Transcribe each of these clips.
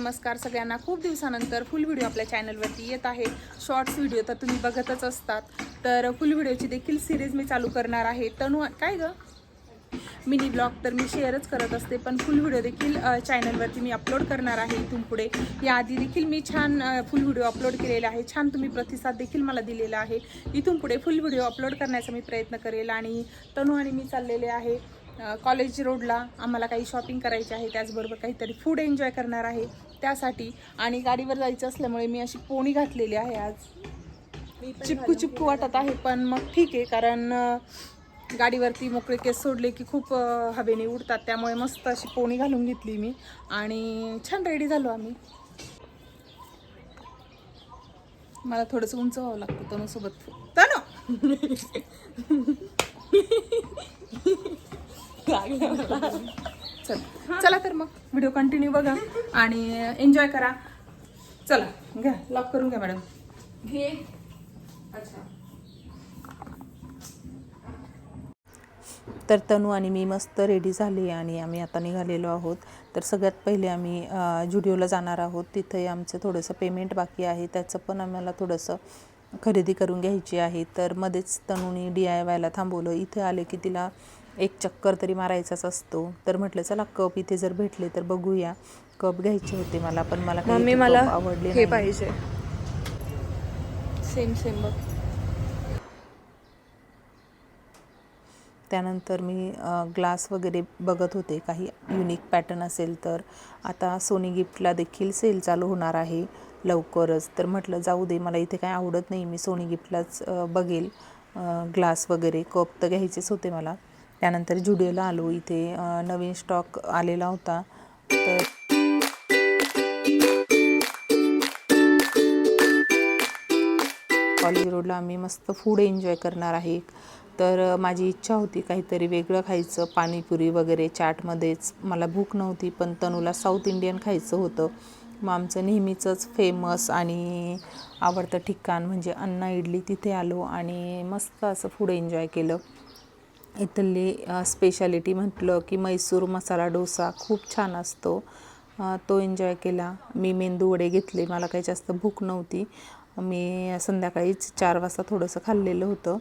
नमस्कार सगळ्यांना. खूप दिवसानंतर फुल व्हिडिओ आपल्या चॅनलवरती येत आहे. शॉर्ट्स व्हिडिओ तर तुम्ही बघतच असतात. तर फुल व्हिडिओची देखील सिरीज मी चालू करणार आहे. तनु काय ग? मिनी ब्लॉग तर मी शेअरच करत असते पण फुल व्हिडिओ देखील चॅनलवरती मी अपलोड करणार आहे इथून पुढे. याआधी देखील मी छान फुल व्हिडिओ अपलोड केलेला आहे. छान तुम्ही प्रतिसाद देखील मला दिलेला आहे. इथून पुढे फुल व्हिडिओ अपलोड करण्याचा मी प्रयत्न करेल. आणि तनु आणि मी चाललेले आहे. कॉलेज रोडला आम्हाला काही शॉपिंग करायची आहे त्याचबरोबर काहीतरी फूड एन्जॉय करणार आहे त्यासाठी. आणि गाडीवर जायचं असल्यामुळे मी अशी पोणी घातलेली आहे आज. चिपकू चिपकू वाटत आहे पण मग ठीक आहे कारण गाडीवरती मोकळे केस सोडले की खूप हवेने उडतात त्यामुळे मस्त अशी पोणी घालून घेतली मी. आणि छान रेडी झालो आम्ही. मला थोडंसं उंच व्हावं लागतं तनुसोबत. तनु! चल चला तर मग. व्हिडिओ कंटिन्यू बघा आणि एन्जॉय करा. चला घ्या. लॉक करून घ्या मॅडम घे. अच्छा. तर तनू आणि मी मस्त रेडी झाली आणि आम्ही आता निघालेलो आहोत. तर सगळ्यात पहिले आम्ही जुडिओला जाणार आहोत. तिथे आमचं थोडंसं पेमेंट बाकी आहे. त्याचं पण आम्हाला थोडंसं खरेदी करून घ्यायची आहे. तर मध्येच तनूनी डी आय वायला थांबवलं. इथे आले की तिला एक चक्कर तरी मारायचाच असतो. तर म्हटलं चला कप इथे जर भेटले तर बघूया. कप घ्यायचे होते मला पण मला मम्मी मला आवडले हे. पाहिजे. सेम सेम बघ. त्यानंतर मी ग्लास वगैरे बघत होते. काही युनिक पॅटर्न असेल तर. आता सोनी गिफ्टला देखील सेल चालू होणार आहे लवकरच. तर म्हटलं जाऊ दे मला इथे काय आवडत नाही. मी सोनी गिफ्टलाच बघेल. ग्लास वगैरे कप तर घ्यायचेच होते मला. त्यानंतर जुडिओला आलो. इथे नवीन स्टॉक आलेला होता. तर कॉलेज रोडला आम्ही मस्त फूड एन्जॉय करणार आहे. तर माझी इच्छा होती काहीतरी वेगळं खायचं. पाणीपुरी वगैरे चाटमध्येच. मला भूक नव्हती पण तनूला साऊथ इंडियन खायचं होतं. मग आमचं नेहमीचंच फेमस आणि आवडतं ठिकाण म्हणजे अन्ना इडली तिथे आलो आणि मस्त असं फूड एन्जॉय केलं. इथली स्पेशालिटी म्हटलं की मैसूर मसाला डोसा खूप छान असतो. तो एन्जॉय केला. मी मेंदू वडे घेतले. मला काही जास्त भूक नव्हती. मी संध्याकाळीच चार वाजता थोडंसं खाल्लेलं होतं.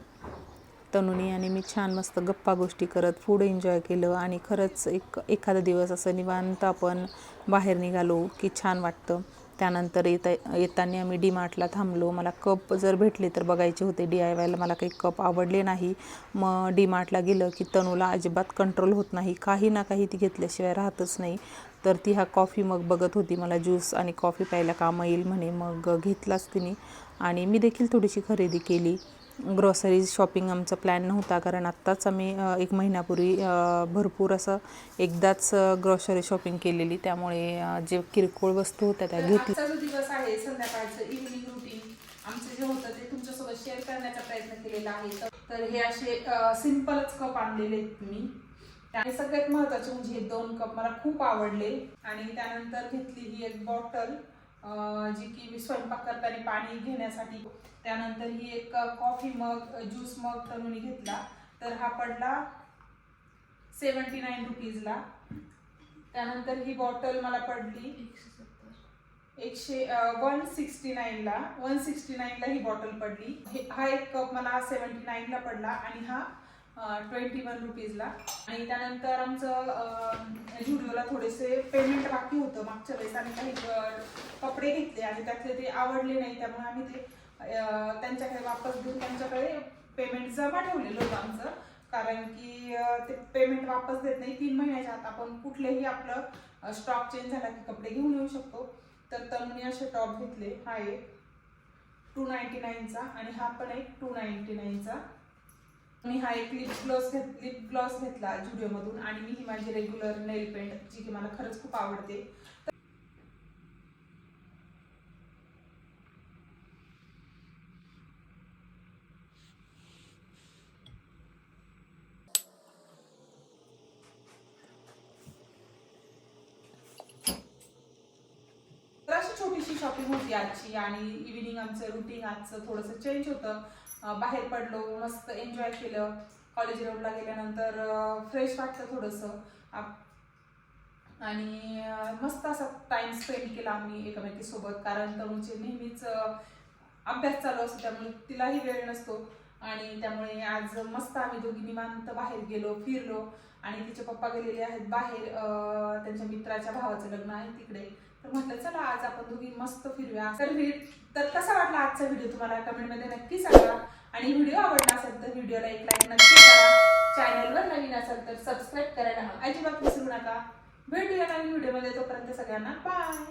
तनुनी आणि मी छान मस्त गप्पा गोष्टी करत फूड एन्जॉय केलं आणि खरंच एक एखादा दिवस असं निवांत आपण बाहेर निघालो की छान वाटतं. त्यानंतर येता येताना आम्ही डी मार्टला थांबलो. मला कप जर भेटले तर बघायचे होते. डी आय वायला मला काही कप आवडले नाही. मग डी मार्टला गेलं की तनूला अजिबात कंट्रोल होत नाही. काही ना काही ती घेतल्याशिवाय राहतच नाही. तर ती हा कॉफी मग बघत होती. मला ज्यूस आणि कॉफी प्यायला कामं येईल म्हणे. मग घेतलाच तिने. आणि मी देखील थोडीशी खरेदी केली. ग्रॉसरी शॉपिंग आमचा प्लॅन नव्हता. कारण आत्ताच आम्ही एक महिन्यापूर्वी भरपूर असं एकदाच ग्रॉसरी शॉपिंग केलेली. त्यामुळे जे किरकोळ वस्तू होत्या त्या घेतल्या. दिवस आहे संध्याकाळचं इव्हिनिंग रुटीन आमचं जे होतं ते तुमच्यासोबत शेअर करण्याचा प्रयत्न केलेला आहे. तर- हे असे सिम्पलच कप आणलेले आहेत मी. आणि सगळ्यात महत्त्वाचे म्हणजे हे दोन कप मला खूप आवडले. आणि त्यानंतर घेतली ही एक बॉटल जी की मी स्वयंपाक करताना पाणी घेण्यासाठी. त्यानंतर ही एक कॉफी मग ज्यूस मग तरुणी घेतला. तर हा पडला सेवन्टी नाईन रुपीजला त्यानंतर ही बॉटल मला पडली एकशे वन सिक्स्टी नाईनला वन सिक्स्टी नाईनला ही बॉटल पडली. हा एक कप मला सेवन्टी नाईनला पडला आणि हा ट्वेंटी वन रुपीजला आणि त्यानंतर आमचं झुडिओला थोडेसे पेमेंट बाकी होतं मागच्या वेळेस. आम्ही काही कपडे घेतले आणि त्यातले ते आवडले नाही. त्यामुळे आम्ही ते त्यांच्याकडे वापस घेऊन त्यांच्याकडे पेमेंट जमा ठेवलेलं होतं आमचं. कारण की ते पेमेंट वापस देत नाही. तीन महिन्याच्या आत आपण कुठलेही आपलं स्टॉक चेंज झाला की कपडे घेऊन येऊ शकतो. तर तरुणी असे टॉप घेतले. हा एक. टू नाईन्टी नाईनचा आणि हा पण एक टू नाईन्टी नाईनचा मी हा एक लिप ग्लॉस घेत लिप ग्लॉस घेतला जुडिओमधून आणि मी ही माझी रेग्युलर नेल पेंट जी की मला खरंच खूप आवडते. तर अशी छोटीशी शॉपिंग होती आजची आणि इव्हिनिंग आमचं रुटीन आजचं थोडंसं चेंज होतं. बाहेर पडलो मस्त एन्जॉय केलं. कॉलेज रोडला गेल्यानंतर फ्रेश वाटतं थोडंसं. आणि मस्त असा टाइम स्पेंड केला आम्ही एकमेकीसोबत. कारण तरुणचे नेहमीच अभ्यास चालू असतो त्यामुळे तिलाही वेळ नसतो. आणि त्यामुळे आज मस्त आम्ही दोघी निवांत बाहेर गेलो फिरलो. आणि तिचे पप्पा गेलेले आहेत बाहेर त्यांच्या मित्राच्या भावाचं लग्न आहे तिकडे. तर म्हटलं चला आज आपण दोघी मस्त फिरूया. तर तर कसा वाटला आजचा व्हिडिओ तुम्हाला? कमेंटमध्ये नक्की सांगा. आणि व्हिडिओ आवडला असेल तर व्हिडिओला एक लाईक नक्की करा. चॅनलवर नवीन असेल तर सबस्क्राईब करायला अजिबात विसरू नका. भेटूया नवीन व्हिडिओमध्ये तोपर्यंत सगळ्यांना बाय